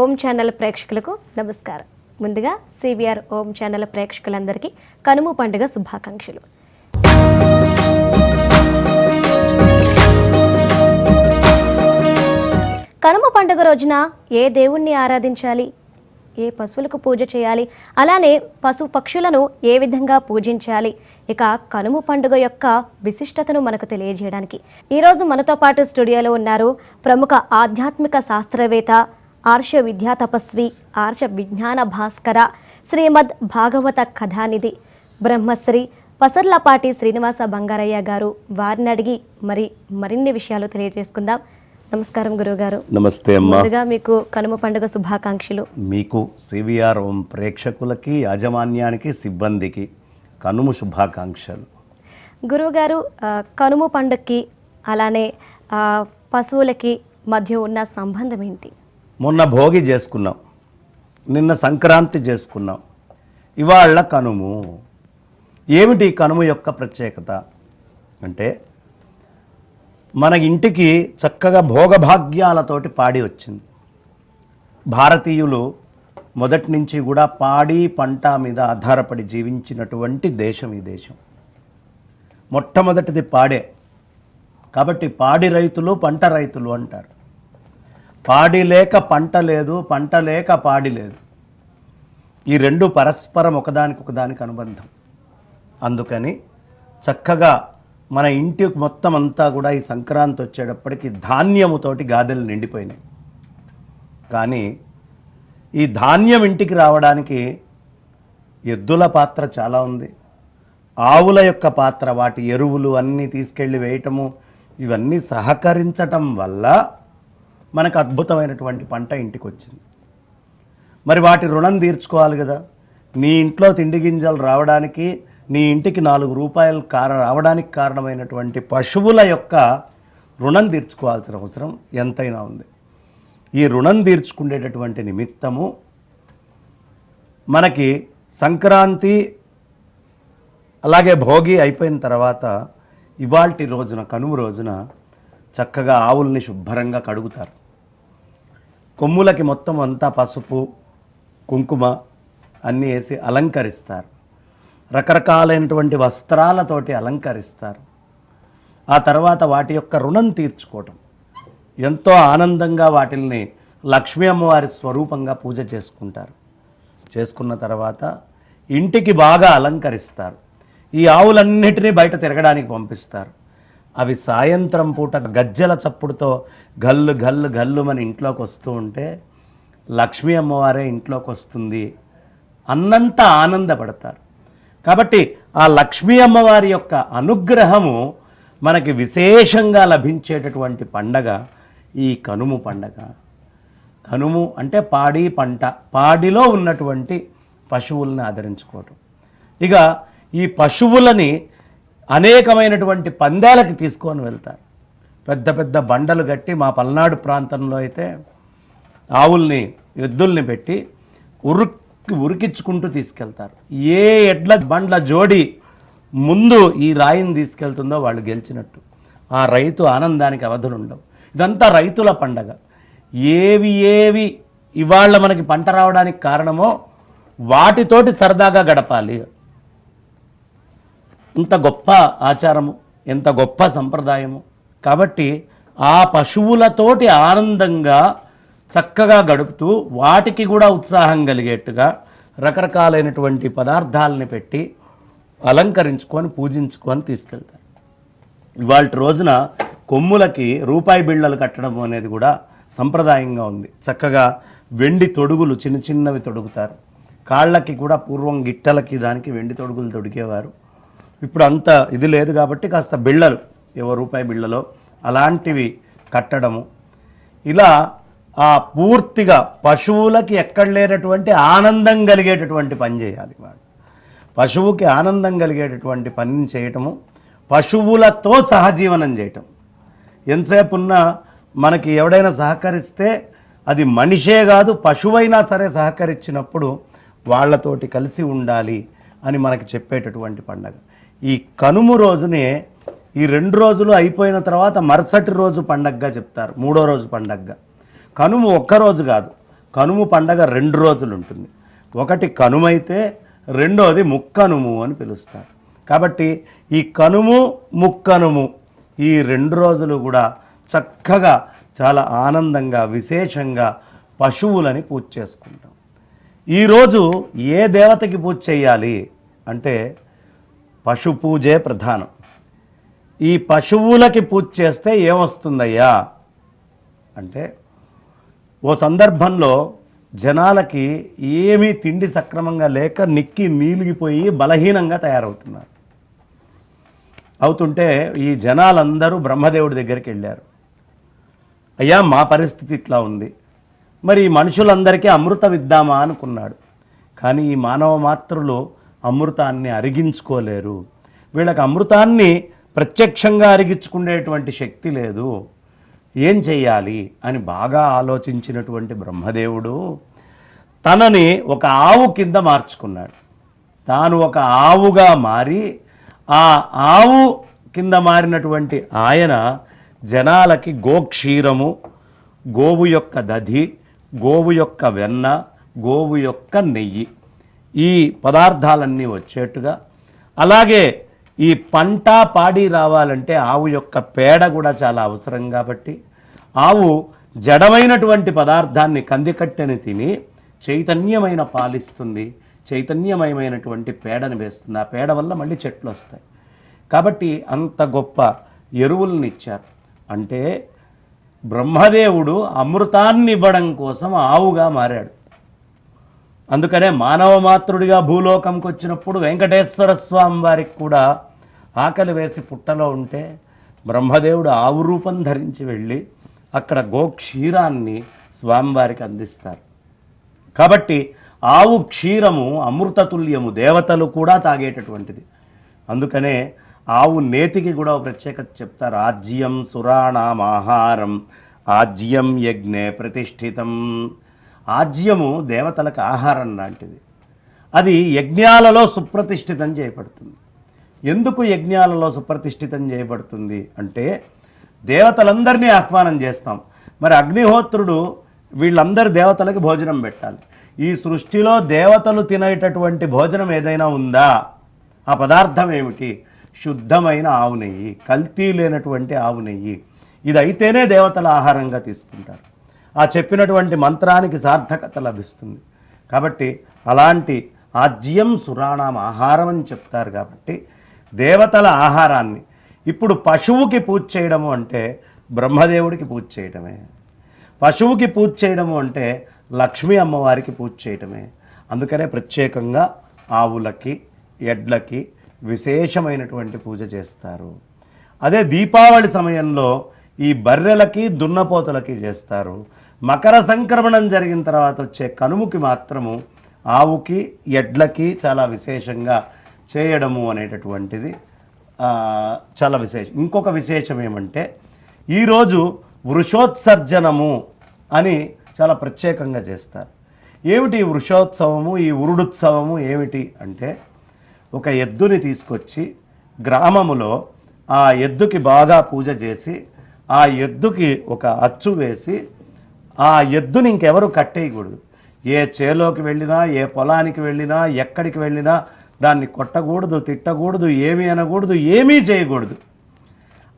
ఓం channel ప్రేక్షకులకు నమస్కారం. ముందుగా సిబిఆర్ ఓం ఛానల్ ప్రేక్షకులందరికీ కనుమ పండుగ శుభాకాంక్షలు. కనుమ పండుగ రోజున ఏ దేవుణ్ణి ఆరాధించాలి? ఏ పశువులకు పూజ చేయాలి? అలానే పశు పక్షులను ఏ విధంగా పూజించాలి? ఇక కనుమ పండుగ యొక్క విశిష్టతను మనకు తెలియజేయడానికి ఈరోజు మనతో పాటు స్టూడియోలో ఉన్నారు ప్రముఖ ఆధ్యాత్మిక శాస్త్రవేత్త ఆర్ష విద్యా తపస్వి ఆర్ష విజ్ఞాన భాస్కర శ్రీమద్ భాగవత కథానిధి. బ్రహ్మశ్రీ పసర్లపాటి శ్రీనివాస బంగారయ్య గారు వారిని అడిగి మరి మరిన్ని విషయాలు తెలియజేసుకుందాం. నమస్కారం గురుగారు నమస్తే అమ్మా. ముందుగా మీకు కనుమ పండుగ శుభాకాంక్షలు. మీకు సివిఆర్ ఓం ప్రేక్షకులకి యాజమాన్యానికి సిబ్బందికి కనుము శుభాకాంక్షలు. గురువుగారు కనుమ పండుగకి అలానే పశువులకి మధ్య ఉన్న సంబంధం ఏంటి? మొన్న భోగి చేసుకున్నాం. నిన్న సంక్రాంతి చేసుకున్నాం. ఇవాళ కనుము. ఏమిటి కనుమ కనుము యొక్క ప్రత్యేకత? అంటే మన ఇంటికి చక్కగా భోగభాగ్యాలతోటి పాడి వచ్చింది. భారతీయులు మొదటి నుంచి కూడా పాడి పంట మీద ఆధారపడి జీవించినటువంటి దేశం ఈ దేశం. మొట్టమొదటిది పాడే. కాబట్టి పాడి రైతులు పంట రైతులు అంటారు. పాడి లేక పంట లేదు పంట లేక పాడి లేదు. ఈ రెండు పరస్పరం ఒకదానికి ఒకదానికి అనుబంధం. అందుకని చక్కగా మన ఇంటి మొత్తం అంతా కూడా ఈ సంక్రాంతి వచ్చేటప్పటికి ధాన్యముతోటి గాదెలు నిండిపోయినాయి. కానీ ఈ ధాన్యం ఇంటికి రావడానికి ఎద్దుల పాత్ర చాలా ఉంది. ఆవుల యొక్క పాత్ర వాటి ఎరువులు అన్నీ తీసుకెళ్ళి వేయటము ఇవన్నీ సహకరించటం వల్ల మనకు అద్భుతమైనటువంటి పంట ఇంటికి వచ్చింది మరి వాటి రుణం తీర్చుకోవాలి కదా. నీ ఇంట్లో తిండి గింజలు రావడానికి నీ ఇంటికి నాలుగు రూపాయలు కార రావడానికి కారణమైనటువంటి పశువుల యొక్క రుణం తీర్చుకోవాల్సిన అవసరం ఎంతైనా ఉంది. ఈ రుణం తీర్చుకునేటటువంటి నిమిత్తము మనకి సంక్రాంతి అలాగే భోగి అయిపోయిన తర్వాత ఇవాల్టి రోజున కనుమ రోజున చక్కగా ఆవుల్ని శుభ్రంగా కడుగుతారు. కొమ్ములకి మొత్తం అంతా పసుపు కుంకుమ అన్నీ వేసి అలంకరిస్తారు. రకరకాలైనటువంటి వస్త్రాలతోటి అలంకరిస్తారు. ఆ తర్వాత వాటి యొక్క రుణం తీర్చుకోవటం. ఎంతో ఆనందంగా వాటిల్ని లక్ష్మీ అమ్మవారి స్వరూపంగా పూజ చేసుకుంటారు. చేసుకున్న తర్వాత ఇంటికి బాగా అలంకరిస్తారు. ఈ ఆవులన్నిటినీ బయట తిరగడానికి పంపిస్తారు. అవి సాయంత్రం పూట గజ్జల చప్పుడుతో గల్లు గల్లు గల్లు మన ఇంట్లోకి వస్తూ ఉంటే లక్ష్మీ అమ్మవారే ఇంట్లోకి వస్తుంది అన్నంత ఆనందపడతారు. కాబట్టి ఆ లక్ష్మీ అమ్మవారి యొక్క అనుగ్రహము మనకి విశేషంగా లభించేటటువంటి పండగ ఈ కనుము పండగ. కనుము అంటే పాడి పంట పాడిలో ఉన్నటువంటి పశువుల్ని ఆదరించుకోవటం. ఇక ఈ పశువులని అనేకమైనటువంటి పందాలకి తీసుకొని వెళ్తారు. పెద్ద పెద్ద బండలు కట్టి మా పల్నాడు ప్రాంతంలో అయితే ఆవుల్ని ఎద్దుల్ని పెట్టి ఉరుక్కి ఉరికించుకుంటూ తీసుకెళ్తారు. ఏ ఎడ్ల బండ్ల జోడి ముందు ఈ రాయిని తీసుకెళ్తుందో వాళ్ళు గెలిచినట్టు. ఆ రైతు ఆనందానికి అవధులు ఉండవు ఇదంతా రైతుల పండగ. ఏవి ఏవి ఇవాళ మనకి పంట రావడానికి కారణమో వాటితోటి సరదాగా గడపాలి. ఇంత గొప్ప ఆచారము ఎంత గొప్ప సంప్రదాయము. కాబట్టి ఆ పశువులతోటి ఆనందంగా చక్కగా గడుపుతూ వాటికి కూడా ఉత్సాహం కలిగేట్టుగా రకరకాలైనటువంటి పదార్థాలని పెట్టి అలంకరించుకొని పూజించుకొని తీసుకెళ్తారు. ఇవాళ రోజున కొమ్ములకి రూపాయి బిళ్ళలు కట్టడం అనేది కూడా సంప్రదాయంగా ఉంది. చక్కగా వెండి తొడుగులు చిన్న చిన్నవి తొడుగుతారు. కాళ్ళకి కూడా పూర్వం గిట్టలకి దానికి వెండి తొడుగులు తొడిగేవారు. ఇప్పుడు అంత ఇది లేదు కాబట్టి కాస్త బిళ్ళలు ఏవో రూపాయి బిళ్ళలో అలాంటివి కట్టడము. ఇలా ఆ పూర్తిగా పశువులకి ఎక్కడ లేనటువంటి ఆనందం కలిగేటటువంటి పని చేయాలి వాడు. పశువుకి ఆనందం కలిగేటటువంటి పనిని చేయటము పశువులతో సహజీవనం చేయటం. ఎంతసేపు ఉన్నా మనకి ఎవడైనా సహకరిస్తే అది మనిషే కాదు పశువైనా సరే సహకరించినప్పుడు వాళ్ళతోటి కలిసి ఉండాలి అని మనకి చెప్పేటటువంటి పండగ. ఈ కనుము రోజునే ఈ రెండు రోజులు అయిపోయిన తర్వాత మరుసటి రోజు పండగగా చెప్తారు. మూడో రోజు పండగగా. కనుము ఒక్క రోజు కాదు. కనుము పండగ రెండు రోజులు ఉంటుంది ఒకటి కనుమైతే రెండోది ముక్కనుము అని పిలుస్తారు. కాబట్టి ఈ కనుము ముక్కనుము ఈ రెండు రోజులు కూడా చక్కగా చాలా ఆనందంగా విశేషంగా పశువులని పూజ చేసుకుంటాం. ఈరోజు ఏ దేవతకి పూజ చేయాలి అంటే పశు పూజే ప్రధానం. ఈ పశువులకి పూజ చేస్తే ఏమొస్తుందయ్యా? అంటే ఓ సందర్భంలో జనాలకి ఏమీ తిండి సక్రమంగా లేక నిక్కి నీలిగిపోయి బలహీనంగా తయారవుతున్నారు. అవుతుంటే ఈ జనాలందరూ బ్రహ్మదేవుడి దగ్గరికి వెళ్ళారు. అయ్యా మా పరిస్థితి ఇట్లా ఉంది. మరి ఈ మనుషులందరికీ అమృతం ఇద్దామా అనుకున్నాడు. కానీ ఈ మానవ మాత్రులు అమృతాన్ని అరిగించుకోలేరు. వీళ్ళకి అమృతాన్ని ప్రత్యక్షంగా అరిగించుకునేటువంటి శక్తి లేదు. ఏం చెయ్యాలి అని బాగా ఆలోచించినటువంటి బ్రహ్మదేవుడు తనని ఒక ఆవు కింద మార్చుకున్నాడు. తాను ఒక ఆవుగా మారి ఆ ఆవు కింద మారినటువంటి ఆయన జనాలకి గోక్షీరము గోవు యొక్క దధి గోవు యొక్క వెన్న గోవు యొక్క నెయ్యి ఈ పదార్థాలన్నీ వచ్చేట్టుగా. అలాగే ఈ పంట పాడి రావాలంటే ఆవు యొక్క పేడ కూడా చాలా అవసరం కాబట్టి ఆవు జడమైనటువంటి పదార్థాన్ని కందికట్టెని తిని చైతన్యమైన పాలిస్తుంది. చైతన్యమయమైనటువంటి పేడని వేస్తుంది. ఆ పేడ వల్ల మళ్ళీ చెట్లు వస్తాయి. కాబట్టి అంత గొప్ప ఎరువులను ఇచ్చారు. అంటే బ్రహ్మదేవుడు అమృతాన్ని ఇవ్వడం కోసం ఆవుగా మారాడు. అందుకనే మానవ మాతృడిగా భూలోకంకి వచ్చినప్పుడు వెంకటేశ్వర స్వామి వారికి కూడా ఆకలి వేసి పుట్టలో ఉంటే బ్రహ్మదేవుడు ఆవు రూపం ధరించి వెళ్ళి అక్కడ గోక్షీరాన్ని స్వామివారికి అందిస్తారు. కాబట్టి ఆవు క్షీరము అమృతతుల్యము దేవతలు కూడా తాగేటటువంటిది. అందుకనే ఆవు నేతికి కూడా ఒక ప్రత్యేకత చెప్తారు. ఆజ్యం సురాణం ఆహారం ఆజ్యం యజ్ఞే ప్రతిష్ఠితం. ఆజ్యము దేవతలకు ఆహారం లాంటిది. అది యజ్ఞాలలో సుప్రతిష్ఠితం చేయబడుతుంది. ఎందుకు యజ్ఞాలలో సుప్రతిష్ఠితం చేయబడుతుంది అంటే దేవతలందరినీ ఆహ్వానం చేస్తాం. మరి అగ్నిహోత్రుడు వీళ్ళందరి దేవతలకి భోజనం పెట్టాలి. ఈ సృష్టిలో దేవతలు తినేటటువంటి భోజనం ఏదైనా ఉందా? ఆ పదార్థం ఏమిటి? శుద్ధమైన ఆవు నెయ్యి కల్తీ లేనటువంటి ఆవు నెయ్యి. ఇదైతేనే దేవతల ఆహారంగా తీసుకుంటారు. ఆ చెప్పినటువంటి మంత్రానికి సార్థకత లభిస్తుంది. కాబట్టి అలాంటి ఆజ్యం సురాణం ఆహారం అని చెప్తారు కాబట్టి దేవతల ఆహారాన్ని ఇప్పుడు పశువుకి పూజ చేయడము అంటే బ్రహ్మదేవుడికి పూజ చేయడమే పశువుకి పూజ చేయడము అంటే లక్ష్మీ అమ్మవారికి పూజ చేయటమే. అందుకనే ప్రత్యేకంగా ఆవులకి ఎడ్లకి విశేషమైనటువంటి పూజ చేస్తారు. అదే దీపావళి సమయంలో ఈ బర్రెలకి దున్నపోతలకి చేస్తారు. మకర సంక్రమణం జరిగిన తర్వాత వచ్చే కనుముకి మాత్రము ఆవుకి ఎడ్లకి చాలా విశేషంగా చేయడము అనేటటువంటిది చాలా విశేషం. ఇంకొక విశేషం ఏమంటే ఈరోజు వృషోత్సర్జనము అని చాలా ప్రత్యేకంగా చేస్తారు. ఏమిటి వృషోత్సవము ఈ ఉరుడుత్సవము ఏమిటి అంటే ఒక ఎద్దుని తీసుకొచ్చి గ్రామములో ఆ ఎద్దుకి బాగా పూజ చేసి ఆ ఎద్దుకి ఒక అచ్చు వేసి ఆ ఎద్దుని ఇంకెవరు కట్టేయకూడదు. ఏ చేలోకి వెళ్ళినా ఏ పొలానికి వెళ్ళినా ఎక్కడికి వెళ్ళినా దాన్ని కొట్టకూడదు తిట్టకూడదు ఏమీ అనకూడదు ఏమీ చేయకూడదు.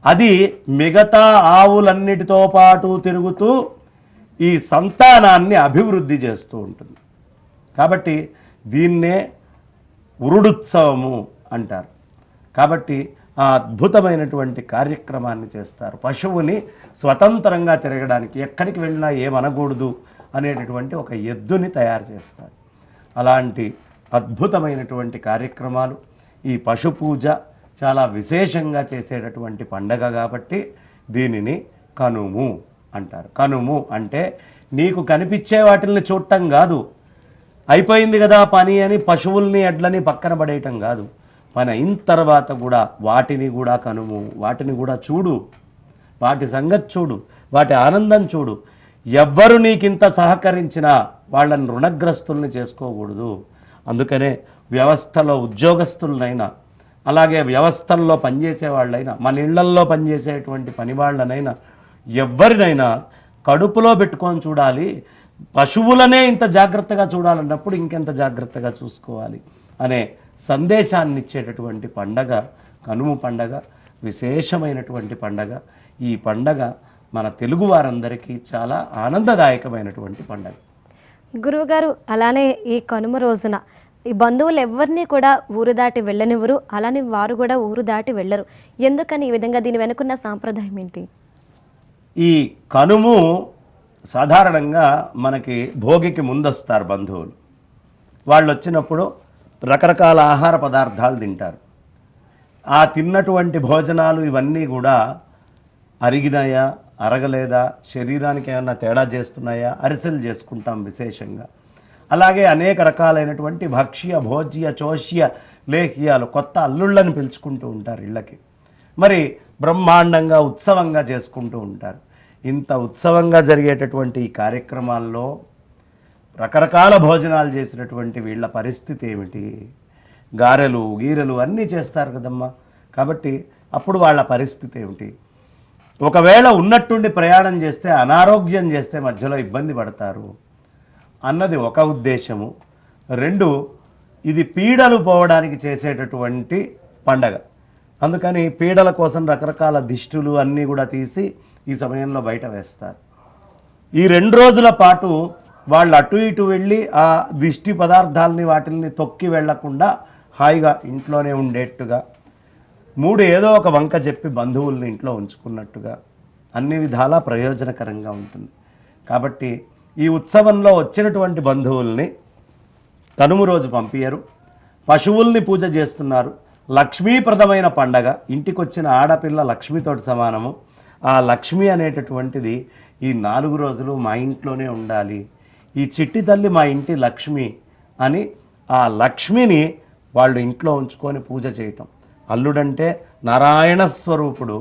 అది మిగతా ఆవులన్నిటితో పాటు తిరుగుతూ ఈ సంతానాన్ని అభివృద్ధి చేస్తూ ఉంటుంది. కాబట్టి దీన్నే ఉరుడుత్సవము అంటారు. కాబట్టి ఆ అద్భుతమైనటువంటి కార్యక్రమాన్ని చేస్తారు. పశువుని స్వతంత్రంగా తిరగడానికి ఎక్కడికి వెళ్ళినా ఏమనకూడదు అనేటటువంటి ఒక ఎద్దుని తయారు చేస్తారు. అలాంటి అద్భుతమైనటువంటి కార్యక్రమాలు ఈ పశు పూజ చాలా విశేషంగా చేసేటటువంటి పండగ కాబట్టి దీనిని కనుము అంటారు. కనుము అంటే నీకు కనిపించే వాటిల్ని చూడటం కాదు. అయిపోయింది కదా పని అని పశువుల్ని ఎడ్లని పక్కన పడేయటం కాదు. పని అయిన తర్వాత కూడా వాటిని కూడా కనుము వాటిని కూడా చూడు. వాటి సంగతి చూడు వాటి ఆనందం చూడు. ఎవ్వరు నీకింత సహకరించినా వాళ్ళని రుణగ్రస్తుల్ని చేసుకోకూడదు. అందుకనే వ్యవస్థలో ఉద్యోగస్తులనైనా అలాగే వ్యవస్థల్లో పనిచేసే వాళ్ళైనా మన ఇళ్ళల్లో పనిచేసేటువంటి పని వాళ్ళనైనా ఎవరినైనా కడుపులో పెట్టుకొని చూడాలి. పశువులనే ఇంత జాగ్రత్తగా చూడాలన్నప్పుడు ఇంకెంత జాగ్రత్తగా చూసుకోవాలి అనే సందేశాన్ని ఇచ్చేటటువంటి పండగ కనుమ పండగ విశేషమైనటువంటి పండగ. ఈ పండగ మన తెలుగు వారందరికీ చాలా ఆనందదాయకమైనటువంటి పండగ. గురువుగారు అలానే ఈ కనుమ రోజున ఈ బంధువులు ఎవరిని కూడా ఊరు దాటి వెళ్ళనివ్వరు అలానే వారు కూడా ఊరు దాటి వెళ్ళరు. ఎందుకని ఈ విధంగా దీని వెనుకున్న సాంప్రదాయం ఏంటి? ఈ కనుము సాధారణంగా మనకి భోగికి ముందొస్తారు బంధువులు. వాళ్ళు వచ్చినప్పుడు రకరకాల ఆహార పదార్థాలు తింటారు. ఆ తిన్నటువంటి భోజనాలు ఇవన్నీ కూడా అరిగినాయా అరగలేదా శరీరానికి ఏమన్నా తేడా చేస్తున్నాయా అరిసెలు చేసుకుంటాం విశేషంగా. అలాగే అనేక రకాలైనటువంటి భక్ష్య భోజ్య చోష్య లేఖ్యాలు కొత్త అల్లుళ్ళని పిలుచుకుంటూ ఉంటారు ఇళ్ళకి. మరి బ్రహ్మాండంగా ఉత్సవంగా చేసుకుంటూ ఉంటారు. ఇంత ఉత్సవంగా జరిగేటటువంటి ఈ కార్యక్రమాల్లో రకరకాల భోజనాలు చేసినటువంటి వీళ్ళ పరిస్థితి ఏమిటి? గారెలు గీరెలు అన్నీ చేస్తారు కదమ్మా. కాబట్టి అప్పుడు వాళ్ళ పరిస్థితి ఏమిటి? ఒకవేళ ఉన్నట్టుండి ప్రయాణం చేస్తే అనారోగ్యం చేస్తే మధ్యలో ఇబ్బంది పడతారు. అన్నది ఒక ఉద్దేశము. రెండు ఇది పీడలు పోవడానికి చేసేటటువంటి పండగ. అందుకని పీడల కోసం రకరకాల దిష్టులు అన్నీ కూడా తీసి ఈ సమయంలో బయట వేస్తారు. ఈ రెండు రోజుల పాటు వాళ్ళు అటు ఇటు వెళ్ళి ఆ దిష్టి పదార్థాలని వాటిల్ని తొక్కి వెళ్ళకుండా హాయిగా ఇంట్లోనే ఉండేట్టుగా మూడు ఏదో ఒక వంక చెప్పి బంధువుల్ని ఇంట్లో ఉంచుకున్నట్టుగా అన్ని విధాలా ప్రయోజనకరంగా ఉంటుంది. కాబట్టి ఈ ఉత్సవంలో వచ్చినటువంటి బంధువుల్ని కనుమ రోజు పంపించరు పశువుల్ని పూజ చేస్తున్నారు. లక్ష్మీప్రదమైన పండగ ఇంటికి వచ్చిన ఆడపిల్ల లక్ష్మితోటి సమానము. ఆ లక్ష్మి అనేటటువంటిది ఈ నాలుగు రోజులు మా ఇంట్లోనే ఉండాలి. ఈ చిట్టి తల్లి మా ఇంటి లక్ష్మి అని ఆ లక్ష్మిని వాళ్ళు ఇంట్లో ఉంచుకొని పూజ చేయటం. అల్లుడంటే నారాయణ స్వరూపుడు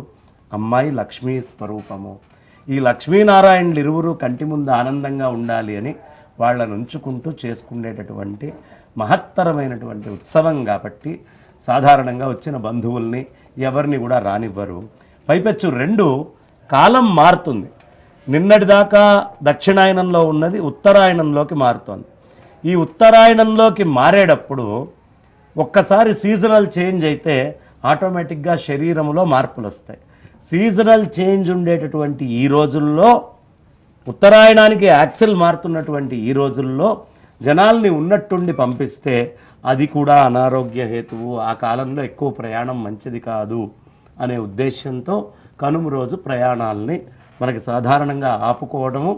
అమ్మాయి లక్ష్మీ స్వరూపము. ఈ లక్ష్మీనారాయణులు ఇరువురు కంటి ముందు ఆనందంగా ఉండాలి అని వాళ్ళను ఉంచుకుంటూ చేసుకునేటటువంటి మహత్తరమైనటువంటి ఉత్సవం కాబట్టి సాధారణంగా వచ్చిన బంధువుల్ని ఎవరిని కూడా రానివ్వరు. పైపెచ్చు రెండు కాలం మారుతుంది. నిన్నటిదాకా దక్షిణాయనంలో ఉన్నది ఉత్తరాయణంలోకి మారుతోంది. ఈ ఉత్తరాయణంలోకి మారేటప్పుడు ఒక్కసారి సీజనల్ చేంజ్ అయితే ఆటోమేటిక్గా శరీరంలో మార్పులు వస్తాయి సీజనల్ చేంజ్ ఉండేటటువంటి ఈ రోజుల్లో ఉత్తరాయణానికి యాక్సిల్ మారుతున్నటువంటి ఈ రోజుల్లో జనాల్ని ఉన్నట్టుండి పంపిస్తే అది కూడా అనారోగ్య హేతువు ఆ కాలంలో ఎక్కువ ప్రయాణం మంచిది కాదు అనే ఉద్దేశంతో కనుమ రోజు ప్రయాణాలని మనకి సాధారణంగా ఆపుకోవడము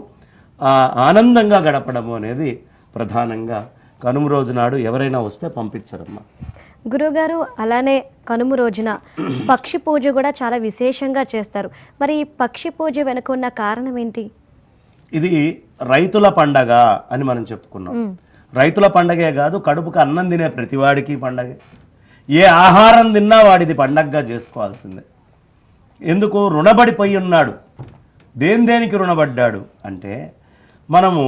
ఆనందంగా గడపడము అనేది ప్రధానంగా కనుమ రోజు నాడు ఎవరైనా వస్తే పంపించరమ్మా. గురువుగారు అలానే కనుమ రోజున పక్షి పూజ కూడా చాలా విశేషంగా చేస్తారు. మరి ఈ పక్షి పూజ వెనుక ఉన్న కారణం ఏంటి? ఇది రైతుల పండగ అని మనం చెప్పుకున్నాం. రైతుల పండగే కాదు కడుపుకు అన్నం తినే ప్రతివాడికి పండగే. ఏ ఆహారం తిన్నా వాడిది పండగగా చేసుకోవాల్సిందే. ఎందుకు? రుణపడిపోయి ఉన్నాడు. దేని దేనికి రుణపడ్డాడు అంటే మనము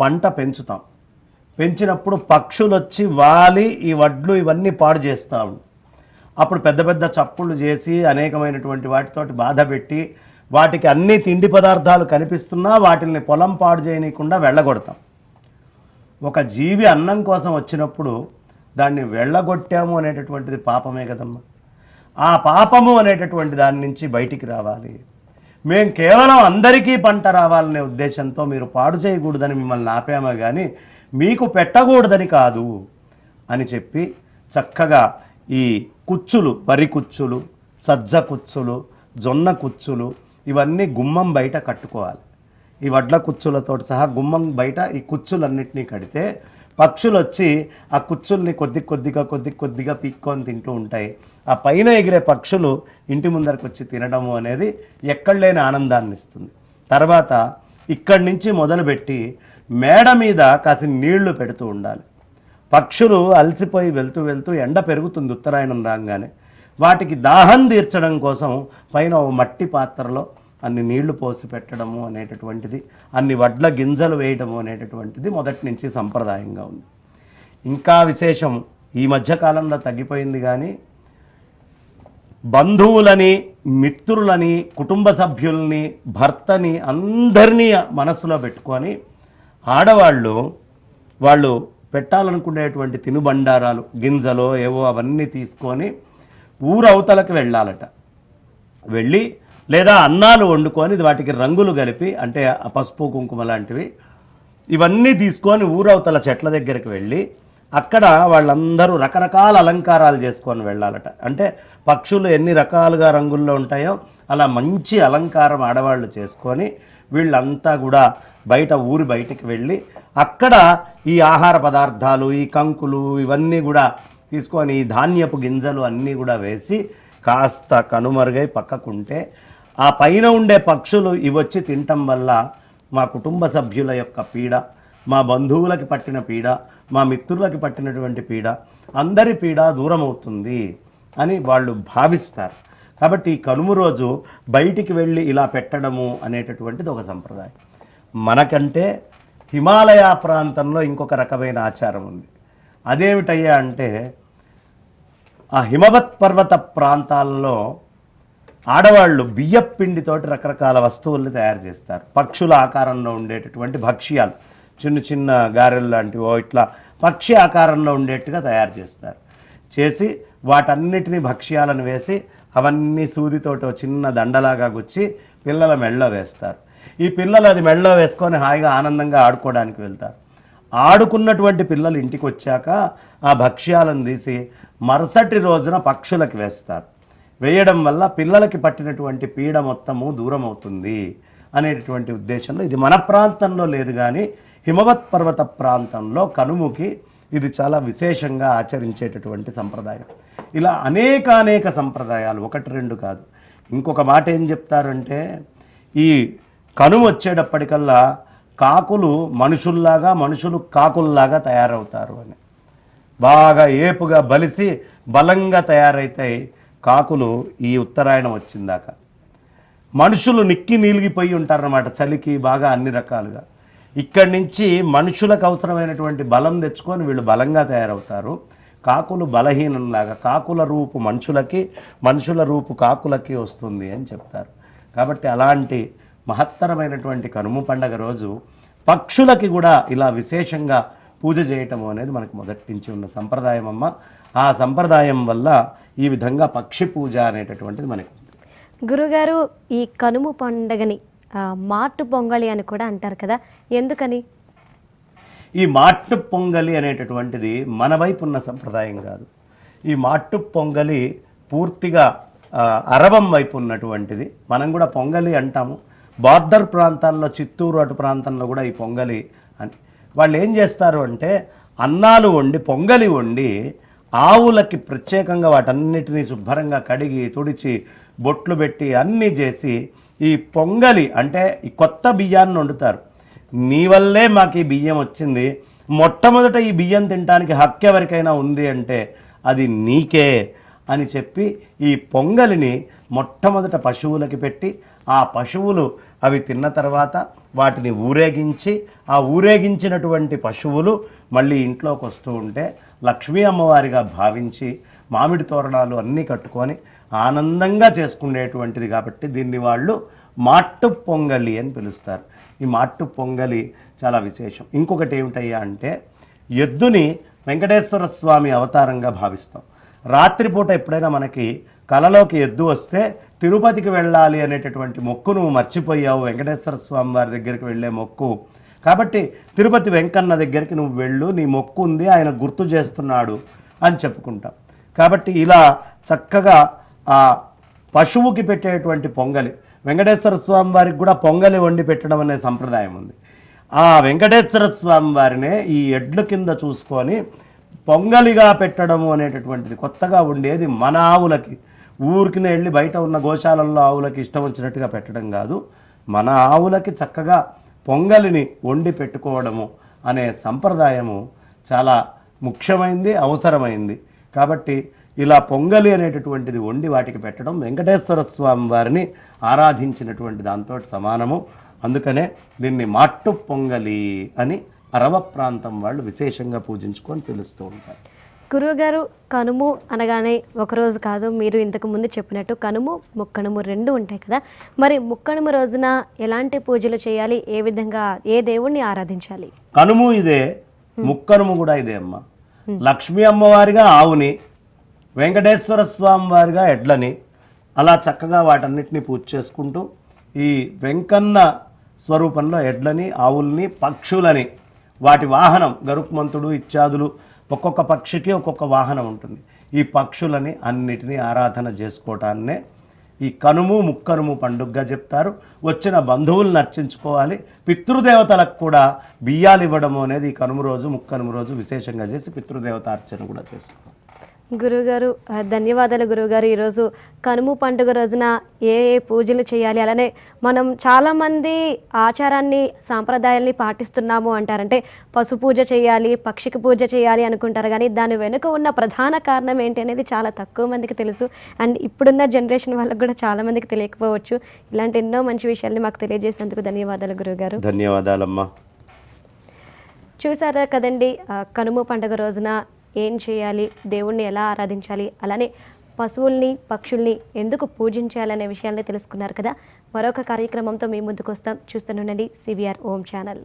పంట పెంచుతాం. పెంచినప్పుడు పక్షులు వచ్చి వాలి ఈ వడ్లు ఇవన్నీ పాడు చేస్తాము. అప్పుడు పెద్ద పెద్ద చప్పుళ్ళు చేసి అనేకమైనటువంటి వాటితోటి బాధ పెట్టి వాటికి అన్ని తిండి పదార్థాలు కనిపిస్తున్నా వాటిని పొలం పాడు చేయనీయకుండా వెళ్ళగొడతాం. ఒక జీవి అన్నం కోసం వచ్చినప్పుడు దాన్ని వెళ్ళగొట్టాము అనేటటువంటిది పాపమే కదమ్మా. ఆ పాపము అనేటటువంటి దాని నుంచి బయటికి రావాలి. మేము కేవలం అందరికీ పంట రావాలనే ఉద్దేశంతో మీరు పాడు చేయకూడదని మిమ్మల్ని ఆపామే కానీ మీకు పెట్టకూడదని కాదు అని చెప్పి చక్కగా ఈ కుచ్చులు వరి కుచ్చులు సజ్జ కుచ్చులు జొన్న కుచ్చులు ఇవన్నీ గుమ్మం బయట కట్టుకోవాలి. ఈ వడ్ల కుచ్చులతో సహా గుమ్మం బయట ఈ కుచ్చులన్నింటినీ కడితే పక్షులు వచ్చి ఆ కుచ్చుల్ని కొద్ది కొద్దిగా కొద్ది కొద్దిగా పీక్కొని తింటూ ఉంటాయి. ఆ పైన ఎగిరే పక్షులు ఇంటి ముందరకు వచ్చి తినడము అనేది ఎక్కడ లేని ఆనందాన్ని ఇస్తుంది తర్వాత ఇక్కడి నుంచి మొదలుపెట్టి మేడ మీద కాసి నీళ్ళు పెడుతూ ఉండాలి. పక్షులు అలసిపోయి వెళ్తూ వెళ్తూ ఎండ పెరుగుతుంది ఉత్తరాయణం రాగానే. వాటికి దాహం తీర్చడం కోసం పైన ఓ మట్టి పాత్రలో అన్ని నీళ్ళు పోసి పెట్టడము అనేటటువంటిది అన్ని వడ్ల గింజలు వేయడము అనేటటువంటిది మొదటి నుంచి సంప్రదాయంగా ఉంది. ఇంకా విశేషం ఈ మధ్యకాలంలో తగ్గిపోయింది కానీ బంధువులని మిత్రులని కుటుంబ సభ్యుల్ని భర్తని అందరినీ మనసులో పెట్టుకొని ఆడవాళ్ళు వాళ్ళు పెట్టాలనుకునేటువంటి తినుబండారాలు గింజలో ఏవో అవన్నీ తీసుకొని ఊరవతలకు వెళ్ళాలట. వెళ్ళి లేదా అన్నాలు వండుకొని వాటికి రంగులు కలిపి అంటే ఆ పసుపు కుంకుమ లాంటివి ఇవన్నీ తీసుకొని ఊరవతల చెట్ల దగ్గరికి వెళ్ళి అక్కడ వాళ్ళందరూ రకరకాల అలంకారాలు చేసుకొని వెళ్ళాలట. అంటే పక్షులు ఎన్ని రకాలుగా రంగుల్లో ఉంటాయో అలా మంచి అలంకారం ఆడవాళ్ళు చేసుకొని వీళ్ళంతా కూడా బయట ఊరి బయటికి వెళ్ళి అక్కడ ఈ ఆహార పదార్థాలు ఈ కంకులు ఇవన్నీ కూడా తీసుకొని ఈ ధాన్యపు గింజలు అన్నీ కూడా వేసి కాస్త కనుమరుగై పక్కకుంటే ఆ పైన ఉండే పక్షులు ఇవొచ్చి తినటం వల్ల మా కుటుంబ సభ్యుల యొక్క పీడ మా బంధువులకి పట్టిన పీడ మా మిత్రులకి పట్టినటువంటి పీడ అందరి పీడ దూరం అవుతుంది అని వాళ్ళు భావిస్తారు. కాబట్టి కనుమ రోజు బయటికి వెళ్ళి ఇలా పెట్టడము అనేటటువంటిది ఒక సంప్రదాయం. మనకంటే హిమాలయ ప్రాంతంలో ఇంకొక రకమైన ఆచారం ఉంది. అదేమిటయ్యా అంటే ఆ హిమవత్ పర్వత ప్రాంతాల్లో ఆడవాళ్ళు బియ్యపిండితోటి రకరకాల వస్తువుల్ని తయారు చేస్తారు. పక్షుల ఆకారంలో ఉండేటటువంటి భక్ష్యాలు. చిన్న చిన్న గారెలు లాంటివో ఇట్లా పక్షి ఆకారంలో ఉండేట్టుగా తయారు చేస్తారు. చేసి వాటన్నిటిని భక్ష్యాలను వేసి అవన్నీ సూదితోటో చిన్న దండలాగా గుచ్చి పిల్లల మెళ్ళో వేస్తారు. ఈ పిల్లలు అది మెళ్ళో వేసుకొని హాయిగా ఆనందంగా ఆడుకోవడానికి వెళ్తారు. ఆడుకున్నటువంటి పిల్లలు ఇంటికి వచ్చాక ఆ భక్ష్యాలను తీసి మరుసటి రోజున పక్షులకు వేస్తారు. వేయడం వల్ల పిల్లలకి పట్టినటువంటి పీడ మొత్తము దూరం అవుతుంది అనేటటువంటి ఉద్దేశంలో ఇది మన ప్రాంతంలో లేదు కానీ హిమవత్ పర్వత ప్రాంతంలో కనుముకి ఇది చాలా విశేషంగా ఆచరించేటటువంటి సంప్రదాయం. ఇలా అనేక అనేక సంప్రదాయాలు ఒకటి రెండు కాదు. ఇంకొక మాట ఏం చెప్తారంటే ఈ కనుము వచ్చేటప్పటికల్లా కాకులు మనుషుల్లాగా మనుషులు కాకుల్లాగా తయారవుతారు అని. బాగా ఏపుగా బలిసి బలంగా తయారైతాయి కాకులు ఈ ఉత్తరాయణం వచ్చిందాక. మనుషులు నిక్కి నీలిగిపోయి ఉంటారన్నమాట చలికి బాగా అన్ని రకాలుగా. ఇక్కడి నుంచి మనుషులకు అవసరమైనటువంటి బలం తెచ్చుకొని వీళ్ళు బలంగా తయారవుతారు. కాకులు బలహీనంలాగా కాకుల రూపు మనుషులకి మనుషుల రూపు కాకులకి వస్తుంది అని చెప్తారు. కాబట్టి అలాంటి మహత్తరమైనటువంటి కనుమ పండగ రోజు పక్షులకి కూడా ఇలా విశేషంగా పూజ చేయటం అనేది మనకు మొదటి నుంచి ఉన్న సంప్రదాయం అమ్మ ఆ సంప్రదాయం వల్ల ఈ విధంగా పక్షి పూజ అనేటటువంటిది మనకి గురుగారు ఈ కనుమ పండగని మాటు పొంగలి అని కూడా అంటారు కదా. ఎందుకని? ఈ మాట్టు పొంగలి అనేటటువంటిది మన వైపు ఉన్న సంప్రదాయం కాదు. ఈ మాట్టు పొంగలి పూర్తిగా అరబం అరవం వైపు ఉన్నటువంటిది. మనం కూడా పొంగలి అంటాము. బార్డర్ ప్రాంతాల్లో చిత్తూరు అటు ప్రాంతంలో కూడా ఈ పొంగలి అని. వాళ్ళు ఏం చేస్తారు అంటే అన్నాలు వండి పొంగలి వండి ఆవులకి ప్రత్యేకంగా వాటన్నిటినీ శుభ్రంగా కడిగి తుడిచి బొట్లు పెట్టి అన్నీ చేసి ఈ పొంగలి అంటే ఈ కొత్త బియ్యాన్ని వండుతారు. నీ వల్లే మాకు ఈ బియ్యం వచ్చింది. మొట్టమొదట ఈ బియ్యం తినడానికి హక్కు ఎవరికైనా ఉంది అంటే అది నీకే అని చెప్పి ఈ పొంగలిని మొట్టమొదట పశువులకి పెట్టి ఆ పశువులు అవి తిన్న తర్వాత వాటిని ఊరేగించి ఆ ఊరేగించినటువంటి పశువులు మళ్ళీ ఇంట్లోకి వస్తూ ఉంటే లక్ష్మీ అమ్మవారిగా భావించి మామిడి తోరణాలు అన్నీ కట్టుకొని ఆనందంగా చేసుకునేటువంటిది కాబట్టి దీన్ని వాళ్ళు మాట్టు పొంగలి అని పిలుస్తారు. ఈ మాట్టు పొంగలి చాలా విశేషం. ఇంకొకటి ఏమిటయ్యా అంటే ఎద్దుని వెంకటేశ్వర స్వామి అవతారంగా భావిస్తాం. రాత్రిపూట ఎప్పుడైనా మనకి కలలోకి ఎద్దు వస్తే తిరుపతికి వెళ్ళాలి అనేటటువంటి మొక్కు నువ్వు మర్చిపోయావు వెంకటేశ్వర స్వామి వారి దగ్గరికి వెళ్ళే మొక్కు. కాబట్టి తిరుపతి వెంకన్న దగ్గరికి నువ్వు వెళ్ళు నీ మొక్కు ఉంది ఆయన గుర్తు చేస్తున్నాడు అని చెప్పుకుంటాం. కాబట్టి ఇలా చక్కగా ఆ పశువుకి పెట్టేటువంటి పొంగలి. వెంకటేశ్వర స్వామి వారికి కూడా పొంగలి వండి పెట్టడం అనే సంప్రదాయం ఉంది. ఆ వెంకటేశ్వర స్వామి వారినే ఈ ఎడ్ల కింద చూసుకొని పొంగలిగా పెట్టడము అనేటటువంటిది కొత్తగా ఉండేది మన ఆవులకి. ఊరికి వెళ్ళి బయట ఉన్న గోశాలల్లో ఆవులకి ఇష్టం వచ్చినట్టుగా పెట్టడం కాదు. మన ఆవులకి చక్కగా పొంగలిని వండి పెట్టుకోవడము అనే సంప్రదాయము చాలా ముఖ్యమైంది అవసరమైంది. కాబట్టి ఇలా పొంగలి అనేటటువంటిది వండి వాటికి పెట్టడం వెంకటేశ్వర స్వామి వారిని ఆరాధించినటువంటి దాంతో సమానము. అందుకనే దీన్ని మాట్టు పొంగలి అని అరవ ప్రాంతం వాళ్ళు విశేషంగా పూజించుకొని పిలుస్తూ ఉంటారు. గురువుగారు కనుము అనగానే ఒకరోజు కాదు మీరు ఇంతకు ముందు చెప్పినట్టు కనుము ముక్కనుము రెండు ఉంటాయి కదా. మరి ముక్కనుము రోజున ఎలాంటి పూజలు చేయాలి? ఏ విధంగా ఏ దేవుణ్ణి ఆరాధించాలి? కనుము ఇదే ముక్కనుము కూడా ఇదే అమ్మ. లక్ష్మీ అమ్మవారిగా ఆవుని వెంకటేశ్వర స్వామి వారిగా ఎడ్లని అలా చక్కగా వాటన్నిటిని పూజ చేసుకుంటూ ఈ వెంకన్న స్వరూపంలో ఎడ్లని ఆవుల్ని పక్షులని వాటి వాహనం గరుక్మంతుడు ఇత్యాదులు ఒక్కొక్క పక్షికి ఒక్కొక్క వాహనం ఉంటుంది. ఈ పక్షులని అన్నిటినీ ఆరాధన చేసుకోవటాన్నే ఈ కనుము ముక్కనుము పండుగగా చెప్తారు. వచ్చిన బంధువులను అర్చించుకోవాలి పితృదేవతలకు కూడా బియ్యాలు ఇవ్వడము అనేది ఈ కనుము రోజు ముక్కనుము రోజు విశేషంగా చేసి పితృదేవత అర్చన కూడా చేసుకోవాలి గురువుగారు ధన్యవాదాలు గురువుగారు ఈరోజు కనుము పండుగ రోజున ఏ ఏ పూజలు చేయాలి? అలానే మనం చాలామంది ఆచారాన్ని సాంప్రదాయాల్ని పాటిస్తున్నాము అంటారంటే పశు పూజ చేయాలి పక్షికి పూజ చేయాలి అనుకుంటారు. కానీ దాని వెనుక ఉన్న ప్రధాన కారణం ఏంటి అనేది చాలా తక్కువ మందికి తెలుసు. అండ్ ఇప్పుడున్న జనరేషన్ వాళ్ళకి కూడా చాలా మందికి తెలియకపోవచ్చు. ఇలాంటి ఎన్నో మంచి విషయాల్ని మాకు తెలియజేసినందుకు ధన్యవాదాలు గురువుగారు ధన్యవాదాలమ్మా. చూసారా కదండి కనుమ పండుగ రోజున ఏం చేయాలి? దేవుణ్ణి ఎలా ఆరాధించాలి? అలానే పశువుల్ని పక్షుల్ని ఎందుకు పూజించాలనే విషయాన్ని తెలుసుకున్నారు కదా. మరొక కార్యక్రమంతో మీ ముందుకు వస్తాం. చూస్తూనండి సివిఆర్ ఓం ఛానల్.